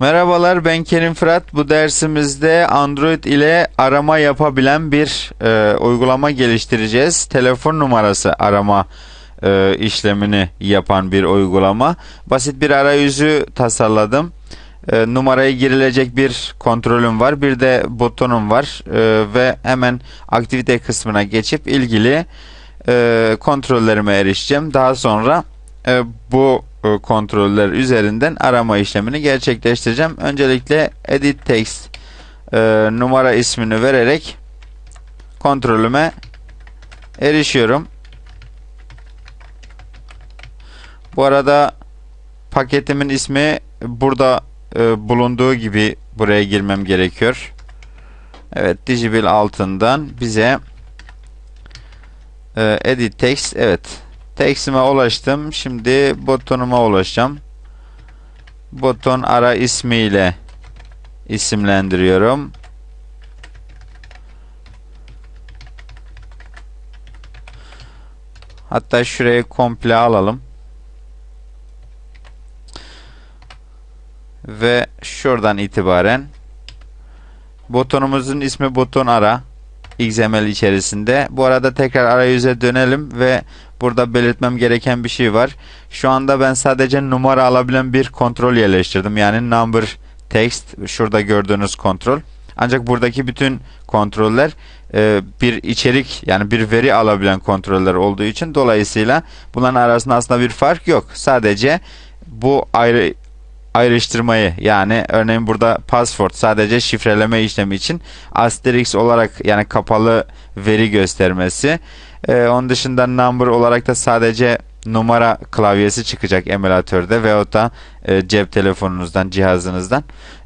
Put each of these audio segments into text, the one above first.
Merhabalar ben Kerim Fırat. Bu dersimizde Android ile arama yapabilen bir e, uygulama geliştireceğiz. Telefon numarası arama e, işlemini yapan bir uygulama. Basit bir arayüzü tasarladım. E, numaraya girilecek bir kontrolüm var. Bir de butonum var. E, ve hemen aktivite kısmına geçip ilgili e, kontrollerime erişeceğim. Daha sonra e, bu kontroller üzerinden arama işlemini gerçekleştireceğim. Öncelikle edit text e, numara ismini vererek kontrolüme erişiyorum. Bu arada paketimin ismi burada e, bulunduğu gibi buraya girmem gerekiyor. Evet, Digibil altından bize e, edit text evet Text'ime ulaştım. Şimdi butonuma ulaşacağım. Buton ara ismiyle isimlendiriyorum. Hatta şurayı komple alalım. Ve şuradan itibaren butonumuzun ismi buton ara XML içerisinde. Bu arada tekrar arayüze dönelim ve burada belirtmem gereken bir şey var. Şu anda ben sadece numara alabilen bir kontrol yerleştirdim. Yani number text şurada gördüğünüz kontrol. Ancak buradaki bütün kontroller e, bir içerik yani bir veri alabilen kontroller olduğu için dolayısıyla bunların arasında aslında bir fark yok. Sadece bu ayrı ayrıştırmayı yani örneğin burada password sadece şifreleme işlemi için asterisk olarak yani kapalı veri göstermesi. Ee, onun dışında number olarak da sadece numara klavyesi çıkacak emülatörde veyahut da e, cep telefonunuzdan cihazınızdan.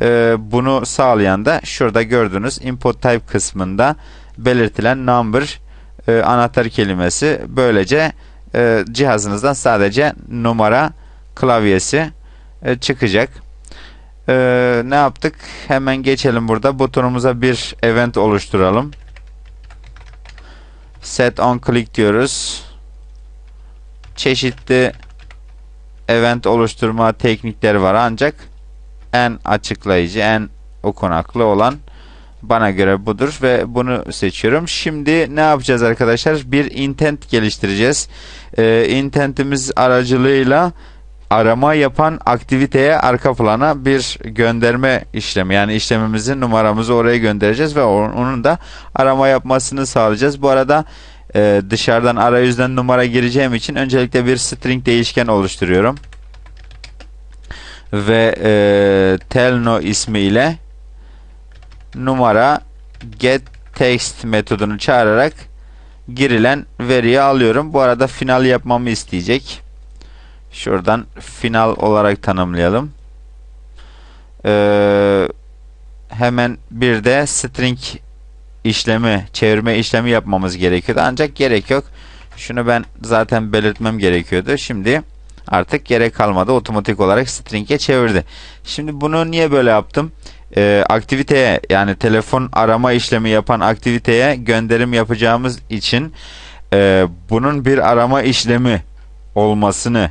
E, bunu sağlayan da şurada gördüğünüz input type kısmında belirtilen number e, anahtar kelimesi. Böylece e, cihazınızdan sadece numara klavyesi e, çıkacak. E, ne yaptık? Hemen geçelim burada. Butonumuza bir event oluşturalım. Set on click diyoruz. Çeşitli event oluşturma teknikleri var ancak en açıklayıcı, en okunaklı olan bana göre budur ve bunu seçiyorum. Şimdi ne yapacağız arkadaşlar? Bir intent geliştireceğiz. Ee, intentimiz aracılığıyla arama yapan aktiviteye arka plana bir gönderme işlemi yani işlemimizin numaramızı oraya göndereceğiz ve onun da arama yapmasını sağlayacağız. Bu arada e, dışarıdan arayüzden numara gireceğim için öncelikle bir string değişken oluşturuyorum. Ve e, telno ismiyle numara get text metodunu çağırarak girilen veriyi alıyorum. Bu arada final yapmamı isteyecek. Şuradan final olarak tanımlayalım. Ee, hemen bir de string işlemi, çevirme işlemi yapmamız gerekiyordu. Ancak gerek yok. Şunu ben zaten belirtmem gerekiyordu. Şimdi artık gerek kalmadı. Otomatik olarak string'e çevirdi. Şimdi bunu niye böyle yaptım? Ee, aktiviteye yani telefon arama işlemi yapan aktiviteye gönderim yapacağımız için e, bunun bir arama işlemi olmasını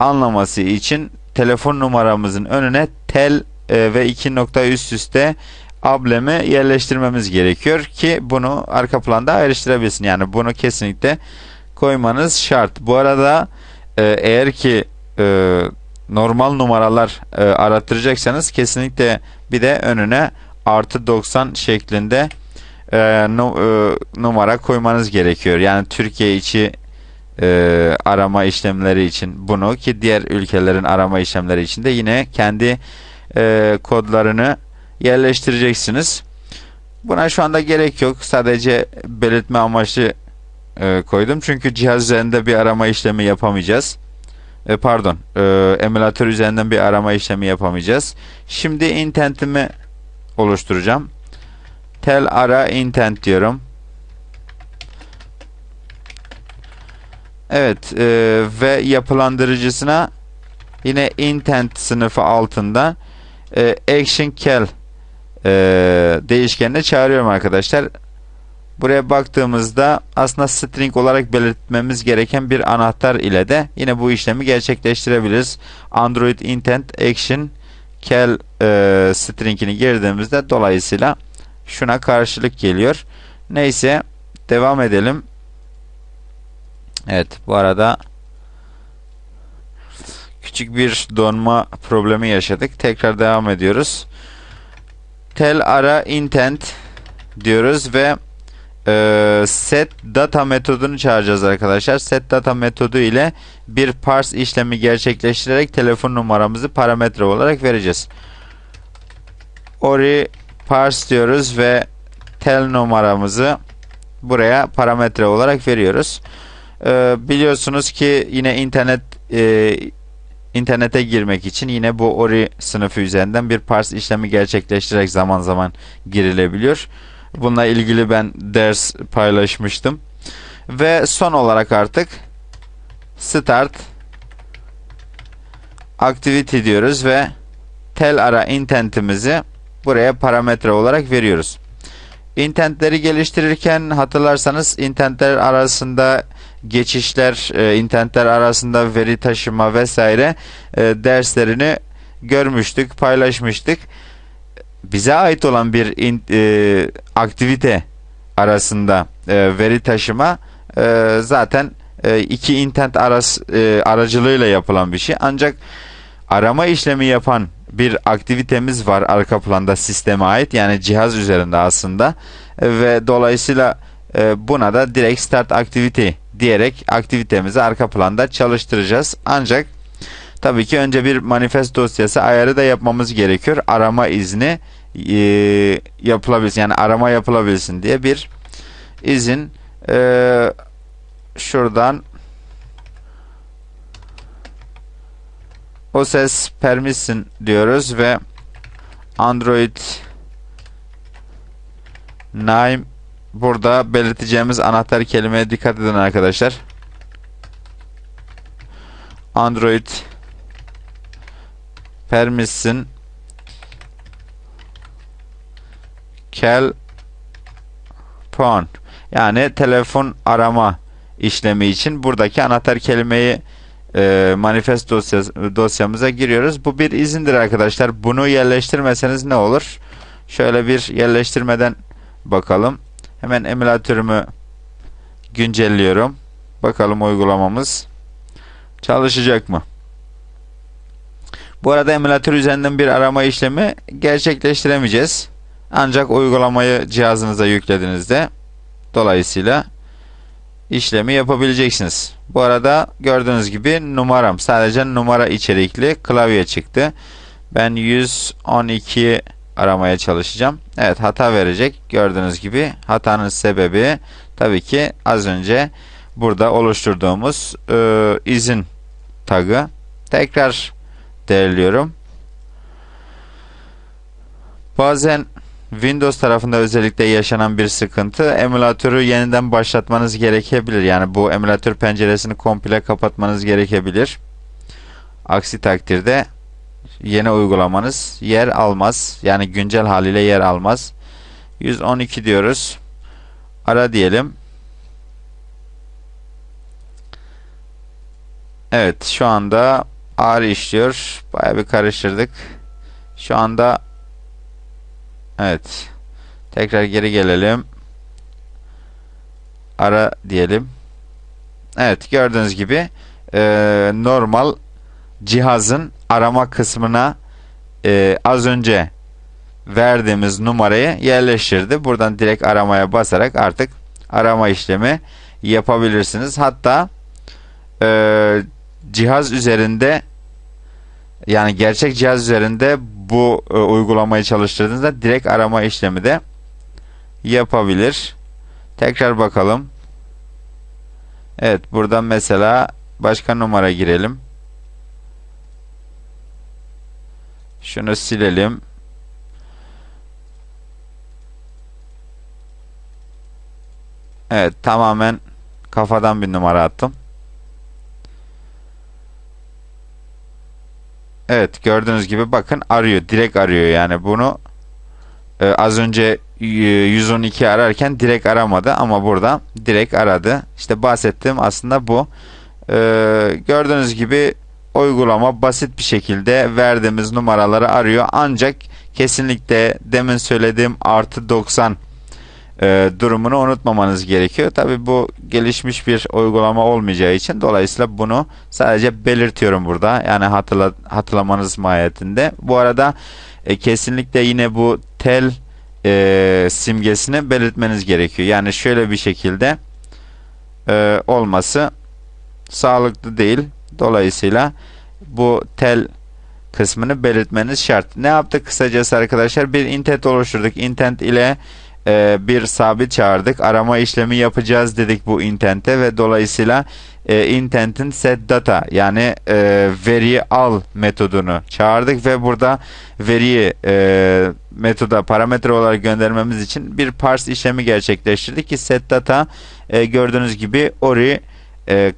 anlaması için telefon numaramızın önüne tel e, ve iki nokta üst üste ablemi yerleştirmemiz gerekiyor ki bunu arka planda ayrıştırabilsin. Yani bunu kesinlikle koymanız şart. Bu arada e, eğer ki e, normal numaralar e, arattıracaksanız kesinlikle bir de önüne artı 90 şeklinde e, nu, e, numara koymanız gerekiyor. Yani Türkiye içi e, arama işlemleri için bunu ki diğer ülkelerin arama işlemleri için de yine kendi e, kodlarını yerleştireceksiniz. Buna şu anda gerek yok. Sadece belirtme amaçlı e, koydum. Çünkü cihaz üzerinde bir arama işlemi yapamayacağız. E, pardon. E, emülatör üzerinden bir arama işlemi yapamayacağız. Şimdi intentimi oluşturacağım. Tel ara intent diyorum. Evet e, ve yapılandırıcısına yine intent sınıfı altında e, action cal e, değişkenini çağırıyorum arkadaşlar. Buraya baktığımızda aslında string olarak belirtmemiz gereken bir anahtar ile de yine bu işlemi gerçekleştirebiliriz. Android intent action kel e, stringini girdiğimizde dolayısıyla şuna karşılık geliyor. Neyse devam edelim. Evet bu arada küçük bir donma problemi yaşadık. Tekrar devam ediyoruz. Tel ara intent diyoruz ve e, set data metodunu çağıracağız arkadaşlar. Set data metodu ile bir parse işlemi gerçekleştirerek telefon numaramızı parametre olarak vereceğiz. Ori parse diyoruz ve tel numaramızı buraya parametre olarak veriyoruz. E, biliyorsunuz ki yine internet e, internete girmek için yine bu ORI sınıfı üzerinden bir parse işlemi gerçekleştirerek zaman zaman girilebiliyor. Bununla ilgili ben ders paylaşmıştım. Ve son olarak artık start activity diyoruz ve tel ara intentimizi buraya parametre olarak veriyoruz. Intentleri geliştirirken hatırlarsanız intentler arasında geçişler, e, intentler arasında veri taşıma vesaire e, derslerini görmüştük, paylaşmıştık. Bize ait olan bir in, e, aktivite arasında e, veri taşıma e, zaten e, iki intent aras, e, aracılığıyla yapılan bir şey. Ancak arama işlemi yapan bir aktivitemiz var arka planda sisteme ait yani cihaz üzerinde aslında E, ve dolayısıyla e, buna da direkt start activity diyerek aktivitemizi arka planda çalıştıracağız. Ancak tabii ki önce bir manifest dosyası ayarı da yapmamız gerekiyor. Arama izni e, yapılabilsin yani arama yapılabilsin diye bir izin e, şuradan o ses permission diyoruz ve Android name burada belirteceğimiz anahtar kelimeye dikkat edin arkadaşlar. Android permission kel phone yani telefon arama işlemi için buradaki anahtar kelimeyi e, manifest dosyası, dosyamıza giriyoruz. Bu bir izindir arkadaşlar. Bunu yerleştirmeseniz ne olur? Şöyle bir yerleştirmeden bakalım. Hemen emülatörümü güncelliyorum. Bakalım uygulamamız çalışacak mı? Bu arada emülatör üzerinden bir arama işlemi gerçekleştiremeyeceğiz. Ancak uygulamayı cihazınıza yüklediğinizde dolayısıyla işlemi yapabileceksiniz. Bu arada gördüğünüz gibi numaram sadece numara içerikli klavye çıktı. Ben 112 aramaya çalışacağım. Evet hata verecek. Gördüğünüz gibi hatanın sebebi tabii ki az önce burada oluşturduğumuz e, izin tagı. Tekrar değerliyorum. Bazen Windows tarafında özellikle yaşanan bir sıkıntı emülatörü yeniden başlatmanız gerekebilir. Yani bu emülatör penceresini komple kapatmanız gerekebilir. Aksi takdirde yeni uygulamanız yer almaz. Yani güncel haliyle yer almaz. 112 diyoruz. Ara diyelim. Evet şu anda ağır işliyor. Baya bir karıştırdık. Şu anda Evet. Tekrar geri gelelim. Ara diyelim. Evet gördüğünüz gibi e, normal cihazın arama kısmına e, az önce verdiğimiz numarayı yerleştirdi. Buradan direkt aramaya basarak artık arama işlemi yapabilirsiniz. Hatta e, cihaz üzerinde yani gerçek cihaz üzerinde bu e, uygulamayı çalıştırdığınızda direkt arama işlemi de yapabilir. Tekrar bakalım. Evet buradan mesela başka numara girelim. Şunu silelim. Evet tamamen kafadan bir numara attım. Evet gördüğünüz gibi bakın arıyor. Direkt arıyor yani bunu e, az önce 112 ararken direkt aramadı ama burada direkt aradı. İşte bahsettiğim aslında bu. E, gördüğünüz gibi uygulama basit bir şekilde verdiğimiz numaraları arıyor. Ancak kesinlikle demin söylediğim artı 90 e, durumunu unutmamanız gerekiyor. Tabi bu gelişmiş bir uygulama olmayacağı için dolayısıyla bunu sadece belirtiyorum burada. Yani hatırla, hatırlamanız mahiyetinde. Bu arada e, kesinlikle yine bu tel e, simgesini belirtmeniz gerekiyor. Yani şöyle bir şekilde e, olması sağlıklı değil. Dolayısıyla bu tel kısmını belirtmeniz şart. Ne yaptık kısacası arkadaşlar? Bir intent oluşturduk. Intent ile e, bir sabit çağırdık. Arama işlemi yapacağız dedik bu intent'e ve dolayısıyla e, intent'in set data yani e, veriyi al metodunu çağırdık ve burada veriyi e, metoda parametre olarak göndermemiz için bir parse işlemi gerçekleştirdik ki set data e, gördüğünüz gibi ori e,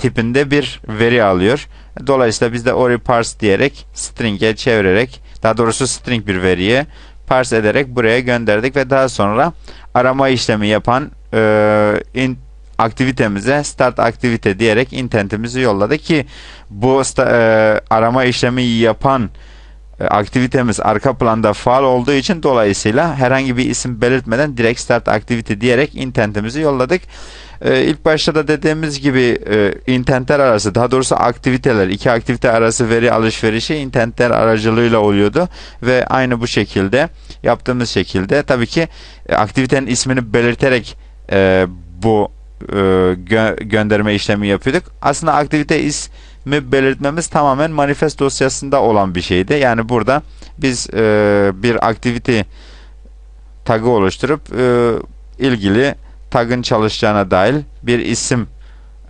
tipinde bir veri alıyor. Dolayısıyla biz de ori parse diyerek string'e çevirerek daha doğrusu string bir veriye parse ederek buraya gönderdik ve daha sonra arama işlemi yapan e, in, aktivitemize start aktivite diyerek intentimizi yolladı ki bu e, arama işlemi yapan aktivitemiz arka planda faal olduğu için dolayısıyla herhangi bir isim belirtmeden direkt start aktivite diyerek intentimizi yolladık. Ee, ilk başta da dediğimiz gibi e, intentler arası daha doğrusu aktiviteler iki aktivite arası veri alışverişi intentler aracılığıyla oluyordu ve aynı bu şekilde yaptığımız şekilde tabii ki e, aktivitenin ismini belirterek e, bu e, gö- gönderme işlemi yapıyorduk. Aslında aktivite ismi belirtmemiz tamamen manifest dosyasında olan bir şeydi. Yani burada biz e, bir aktivite tagı oluşturup e, ilgili tagın çalışacağına dair bir isim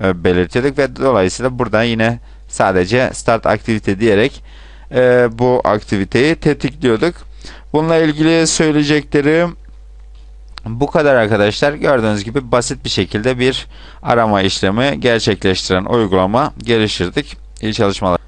e, belirtiyorduk ve dolayısıyla burada yine sadece start aktivite diyerek e, bu aktiviteyi tetikliyorduk. Bununla ilgili söyleyeceklerim bu kadar arkadaşlar. Gördüğünüz gibi basit bir şekilde bir arama işlemi gerçekleştiren uygulama geliştirdik. İyi çalışmalar.